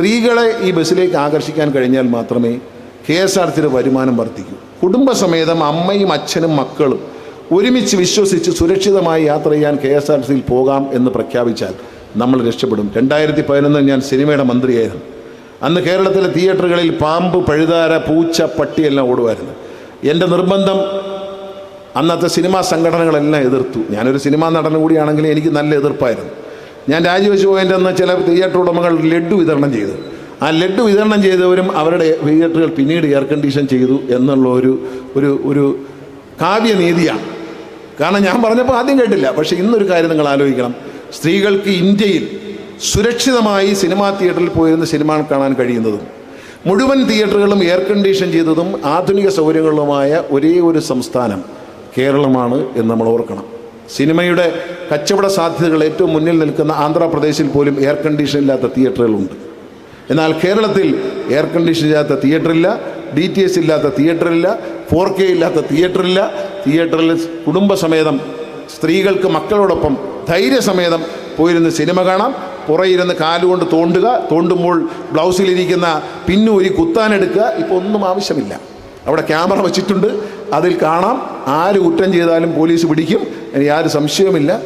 സ്ത്രീകളെ ഈ ബസ്സിലേക്ക് ആകർഷിക്കാൻ കഴിഞ്ഞാൽ മാത്രമേ കെ എസ് ആർ ടിയുടെ വരുമാനം വർദ്ധിക്കൂ. കുടുംബസമേതം അമ്മയും അച്ഛനും മക്കളും ഒരുമിച്ച് വിശ്വസിച്ച് സുരക്ഷിതമായി യാത്ര ചെയ്യാൻ കെ എസ് ആർ സിയിൽ പോകാം എന്ന് പ്രഖ്യാപിച്ചാൽ നമ്മൾ രക്ഷപ്പെടും. രണ്ടായിരത്തി പതിനൊന്നിൽ ഞാൻ സിനിമയുടെ മന്ത്രിയായിരുന്നു. അന്ന് കേരളത്തിലെ തിയേറ്ററുകളിൽ പാമ്പ് പഴുതാര പൂച്ച പട്ടിയെല്ലാം ഓടുമായിരുന്നു. എന്റെ നിർബന്ധം അന്നത്തെ സിനിമാ സംഘടനകളെല്ലാം എതിർത്തു. ഞാനൊരു സിനിമാ നടൻ കൂടിയാണെങ്കിൽ എനിക്ക് നല്ല എതിർപ്പായിരുന്നു. ഞാൻ രാജിവെച്ച് പോയതിന്റെ ചില തിയേറ്റർ ഉടമകൾ ലഡ്ഡു വിതരണം ചെയ്തു. ആ ലഡ്ഡു വിതരണം ചെയ്തവരും അവരുടെ തിയേറ്ററുകൾ പിന്നീട് എയർ കണ്ടീഷൻ ചെയ്തു എന്നുള്ള ഒരു ഒരു ഒരു കാവ്യനീതിയാണ്. കാരണം ഞാൻ പറഞ്ഞപ്പോൾ ആദ്യം കേട്ടില്ല. പക്ഷേ ഇന്നൊരു കാര്യം നിങ്ങൾ ആലോചിക്കണം. സ്ത്രീകൾക്ക് ഇന്ത്യയിൽ സുരക്ഷിതമായി സിനിമാ തിയേറ്ററിൽ പോയിരുന്ന സിനിമ കാണാൻ കഴിയുന്നതും മുഴുവൻ തിയേറ്ററുകളും എയർ കണ്ടീഷൻ ചെയ്തതും ആധുനിക സൗകര്യങ്ങളുമായ ഒരേ ഒരു സംസ്ഥാനം കേരളമാണ് എന്ന് നമ്മൾ ഓർക്കണം. സിനിമയുടെ കച്ചവട സാധ്യതകൾ ഏറ്റവും മുന്നിൽ നിൽക്കുന്ന ആന്ധ്രാപ്രദേശിൽ പോലും എയർ കണ്ടീഷൻ ഇല്ലാത്ത തിയേറ്ററുകളുണ്ട് എന്നാൽ കേരളത്തിൽ എയർ കണ്ടീഷൻ ഇല്ലാത്ത തിയേറ്ററില്ല ഡി ടി എസ് ഇല്ലാത്ത തിയേറ്ററില്ല ഫോർ കെ ഇല്ലാത്ത തിയേറ്ററില്ല തിയേറ്ററിൽ കുടുംബസമേതം സ്ത്രീകൾക്ക് മക്കളോടൊപ്പം ധൈര്യസമേതം പോയിരുന്ന് സിനിമ കാണാം. പുറയിരുന്ന് കാലുകൊണ്ട് തോണ്ടുക തോണ്ടുമ്പോൾ ബ്ലൗസിലിരിക്കുന്ന പിന്നൂരി കുത്താനെടുക്കുക ഇപ്പോൾ ഒന്നും ആവശ്യമില്ല. അവിടെ ക്യാമറ വെച്ചിട്ടുണ്ട്. അതിൽ കാണാം. ആര് കുറ്റം ചെയ്താലും പോലീസ് പിടിക്കും. ഇനി ആര് സംശയവുമില്ല.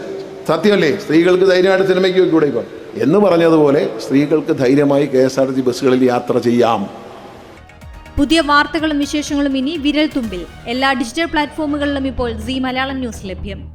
സത്യമല്ലേ? സ്ത്രീകൾക്ക് ധൈര്യമായിട്ട് സിനിമയ്ക്ക് വെക്കൂടെ ഇപ്പം? എന്ന് പറഞ്ഞതുപോലെ സ്ത്രീകൾക്ക് ധൈര്യമായി കെ എസ് ആർ ടി ബസ്സുകളിൽ യാത്ര ചെയ്യാം. പുതിയ വാർത്തകളും വിശേഷങ്ങളും ഇനി വിരൽ തുമ്പിൽ എല്ലാ ഡിജിറ്റൽ പ്ലാറ്റ്ഫോമുകളിലും ഇപ്പോൾ സി മലയാളം ന്യൂസ് ലഭ്യം.